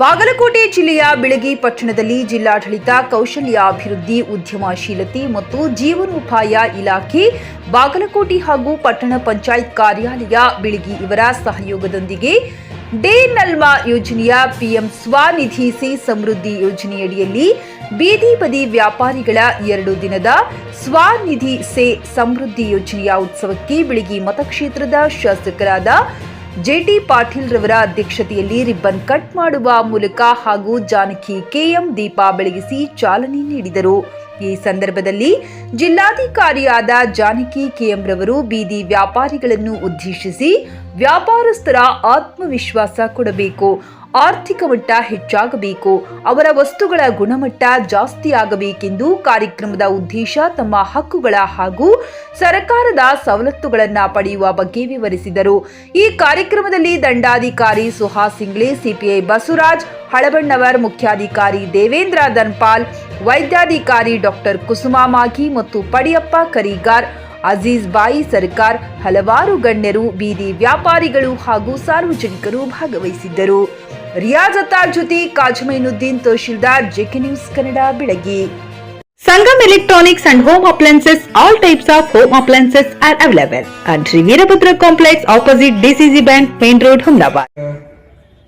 ಬಾಗಲಕೋಟೆ ಜಿಲ್ಲೆಯ ಬಿಳಗಿ ಪಟ್ಟಣದಲ್ಲಿ ಜಿಲ್ಲಾಡಳಿತ ಕೌಶಲ್ಯಾಭಿವೃದ್ಧಿ ಉದ್ಯಮಶೀಲತೆ ಮತ್ತು ಜೀವನೋಪಾಯ ಇಲಾಖೆ, ಬಾಗಲಕೋಟೆ ಹಾಗೂ ಪಟ್ಟಣ ಪಂಚಾಯತ್ ಕಾರ್ಯಾಲಯ, ಬಿಳಗಿ ಇವರ ಸಹಯೋಗದೊಂದಿಗೆ ಡೇ ನಲ್ಮಾ ಯೋಜನೆಯ ಪಿಎಂ ಸ್ವಾನಿಧಿ ಸೇ ಸಮೃದ್ಧಿ ಯೋಜನೆಯಡಿಯಲ್ಲಿ ಬೀದಿ ಬದಿ ವ್ಯಾಪಾರಿಗಳ ಎರಡು ದಿನದ ಸ್ವಾನಿಧಿ ಸೇ ಸಮೃದ್ಧಿ ಯೋಜನೆಯ ಉತ್ಸವಕ್ಕೆ ಬಿಳಗಿ ಮತಕ್ಷೇತ್ರದ ಶಾಸಕರಾದ ಜೆಟಿ ಪಾಟೀಲ್ ರವರ ಅಧ್ಯಕ್ಷತೆಯಲ್ಲಿ ರಿಬ್ಬನ್ ಕಟ್ ಮಾಡುವ ಮೂಲಕ ಹಾಗೂ ಜಾನಕಿ ಕೆಎಂ ದೀಪ ಬೆಳಗಿಸಿ ಚಾಲನೆ ನೀಡಿದರು. ಈ ಸಂದರ್ಭದಲ್ಲಿ ಜಿಲ್ಲಾಧಿಕಾರಿಯಾದ ಜಾನಕಿ ಕೆಎಂ ರವರು ಬೀದಿ ವ್ಯಾಪಾರಿಗಳನ್ನು ಉದ್ದೇಶಿಸಿ ವ್ಯಾಪಾರಸ್ಥರ ಆತ್ಮವಿಶ್ವಾಸ ಕೊಡಬೇಕು. ಆರ್ಥಿಕ ಮಟ್ಟ ಹೆಚ್ಚಾಗಬೇಕು, ಅವರ ವಸ್ತುಗಳ ಗುಣಮಟ್ಟ ಜಾಸ್ತಿ ಆಗಬೇಕೆಂದು ಕಾರ್ಯಕ್ರಮದ ಉದ್ದೇಶ ತಮ್ಮ ಹಕ್ಕುಗಳ ಹಾಗೂ ಸರ್ಕಾರದ ಸವಲತ್ತುಗಳನ್ನು ಪಡೆಯುವ ಬಗ್ಗೆ ವಿವರಿಸಿದರು. ಈ ಕಾರ್ಯಕ್ರಮದಲ್ಲಿ ದಂಡಾಧಿಕಾರಿ ಸುಹಾಸ್ ಸಿಂಗ್ಲೆ, ಸಿಪಿಐ ಬಸವರಾಜ್, ಹಳಬಣ್ಣವರ್ ಮುಖ್ಯಾಧಿಕಾರಿ ದೇವೇಂದ್ರ ದನ್ಪಾಲ್ ವೈದ್ಯಾಧಿಕಾರಿ ಡಾಕ್ಟರ್ ಕುಸುಮಾ ಮಾಘಿ ಮತ್ತು ಪಡಿಯಪ್ಪ ಕರಿಗಾರ್, ಅಜೀಜ್ ಬಾಯಿ ಸರ್ಕಾರ್, ಹಲವಾರು ಗಣ್ಯರು, ಬೀದಿ ವ್ಯಾಪಾರಿಗಳು ಹಾಗೂ ಸಾರ್ವಜನಿಕರು ಭಾಗವಹಿಸಿದ್ದರು. ರಿಯಾಜ್ ಅತ್ತಾರ್ ಜೊತೆ Kajamainuddin tahsildar JK News Kannada Belagi Sangam Electronics and Home Appliances, all types of home appliances are available at Sri Veerabhadra Complex opposite DCC Bank, Main Road, Humdabad.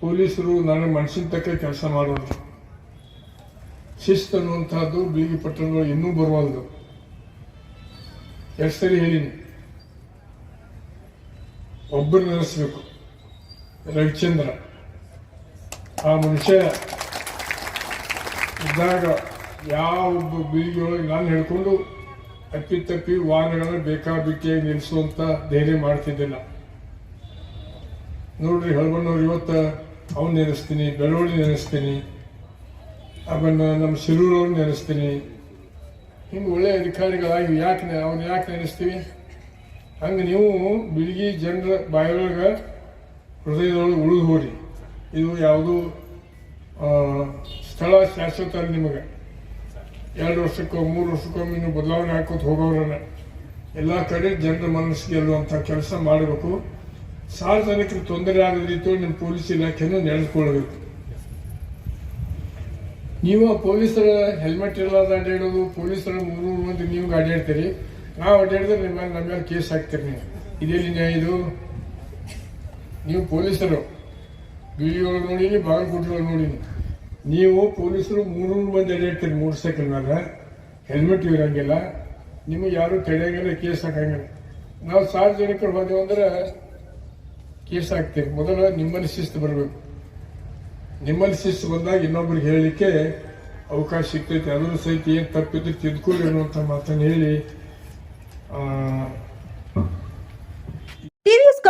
ಪೊಲೀಸರು ನನ್ನ ಮನಸ್ಸಿನ ತಕ್ಕ ಕೆಲಸ ಮಾಡೋದು ಶಿಸ್ತು ಅನ್ನುವಂಥದ್ದು ಬೀಗಿ ಪಟ್ಟಣಗಳು ಇನ್ನೂ ಬರುವಲ್ದು ಎಷ್ಟು ಸರಿ ಹೇಳೀನಿ ಒಬ್ಬರು ನೆನೆಸ್ಬೇಕು ರವಿಚಂದ್ರ ಆ ಮನುಷ್ಯ ಇದ್ದಾಗ ಯಾವ ಒಬ್ಬ ಬೀಗಿಯೊಳಗೆ ನಾನು ಹೇಳ್ಕೊಂಡು ಅಪ್ಪಿತಪ್ಪಿ ವಾಹನಗಳನ್ನ ಬೇಕಾಬಿಟ್ಟಿಯಾಗಿ ನಿಲ್ಲಿಸುವಂತ ಧೈರ್ಯ ಮಾಡ್ತಿದ್ದಿಲ್ಲ. ನೋಡ್ರಿ ಹೇಳ್ಬಣ್ಣವ್ರು ಇವತ್ತು ಅವ್ನು ನೆನೆಸ್ತೀನಿ ಬೆಳವಳಿ ನೆನೆಸ್ತೀನಿ ಅವನ್ನ ನಮ್ಮ ಶಿರೂರವ್ರು ನೆನೆಸ್ತೀನಿ. ಹಿಂಗೆ ಒಳ್ಳೆ ಅಧಿಕಾರಿಗಳಾಗಿ ಯಾಕೆ ಅವ್ನು ಯಾಕೆ ನೆನೆಸ್ತೀವಿ? ಹಂಗೆ ನೀವು ಬಿಳಿಗಿ ಜನರ ಬಾಯೊಳಗೆ ಹೃದಯದೊಳಗೆ ಉಳಿದು ಹೋರಿ. ಇದು ಯಾವುದು ಸ್ಥಳ ಶಾಶ್ವತ ನಿಮಗೆ. ಎರಡು ವರ್ಷಕ್ಕೋ ಮೂರು ವರ್ಷಕ್ಕೊಮ್ಮೆ ಇನ್ನು ಬದಲಾವಣೆ ಹಾಕೋತ ಹೋಗೋರನ್ನ. ಎಲ್ಲ ಕಡೆ ಜನರ ಮನಸ್ಸಿಗೆ ಗೆಲ್ಲುವಂಥ ಕೆಲಸ ಮಾಡಬೇಕು. ಸಾರ್ವಜನಿಕರು ತೊಂದರೆ ಆಗದ ರೀತಿಯಲ್ಲಿ ನಿಮ್ಮ ಪೊಲೀಸ್ ಇಲಾಖೆಯನ್ನು ನಡೆದುಕೊಳ್ಳಬೇಕು. ನೀವು ಪೊಲೀಸರ ಹೆಲ್ಮೆಟ್ ಇಲ್ಲದ ಅಡ್ಡಾಡೋದು ಪೊಲೀಸರ ಮೂರು ಮಂದಿ ನೀವು ಅಡ್ಡಾಡ್ತೀರಿ ನಾವು ಅಡ್ಡಾಡಿದ್ರೆ ನಿಮ್ಮ ಮೇಲೆ ನಮ್ಮ ಮೇಲೆ ಕೇಸ್ ಹಾಕ್ತೀರಿ ನೀವು. ನ್ಯಾಯ ಇದು? ನೀವು ಪೊಲೀಸರು. ಬಿಳಿ ಒಳಗೆ ನೋಡೀನಿ ಬಾಗಲಕೋಟೆ ಒಳಗೆ ನೋಡೀನಿ ನೀವು ಪೊಲೀಸರು ಮೂರು ಮಂದಿ ಅಡ್ಡಾಡ್ತೀರಿ ಮೂರು ಸೈಕಲ್ ಮೇಲೆ. ಹೆಲ್ಮೆಟ್ ಇರೋಂಗಿಲ್ಲ. ನಿಮಗೆ ಯಾರು ತಡೆಯಂಗಿಲ್ಲ, ಕೇಸ್ ಹಾಕಂಗಿಲ್ಲ. ನಾವು ಸಾರ್ವಜನಿಕರು ಹೋದೆವು ಅಂದ್ರೆ ಕೇಸ್ ಹಾಕ್ತೀವಿ. ಮೊದಲು ನಿಮ್ಮಲ್ಲಿ ಶಿಸ್ತು ಬರಬೇಕು. ನಿಮ್ಮಲ್ಲಿ ಶಿಸ್ತು ಬಂದಾಗ ಇನ್ನೊಬ್ರಿಗೆ ಹೇಳಲಿಕ್ಕೆ ಅವಕಾಶ ಸಿಗ್ತೈತಿ. ಅದನ್ನು ಸಹಿತ ಏನು ತಪ್ಪಿದ್ರೆ ತಿದ್ಕೊಳ್ಳಿ ಅನ್ನುವಂಥ ಮಾತನ್ನು ಹೇಳಿ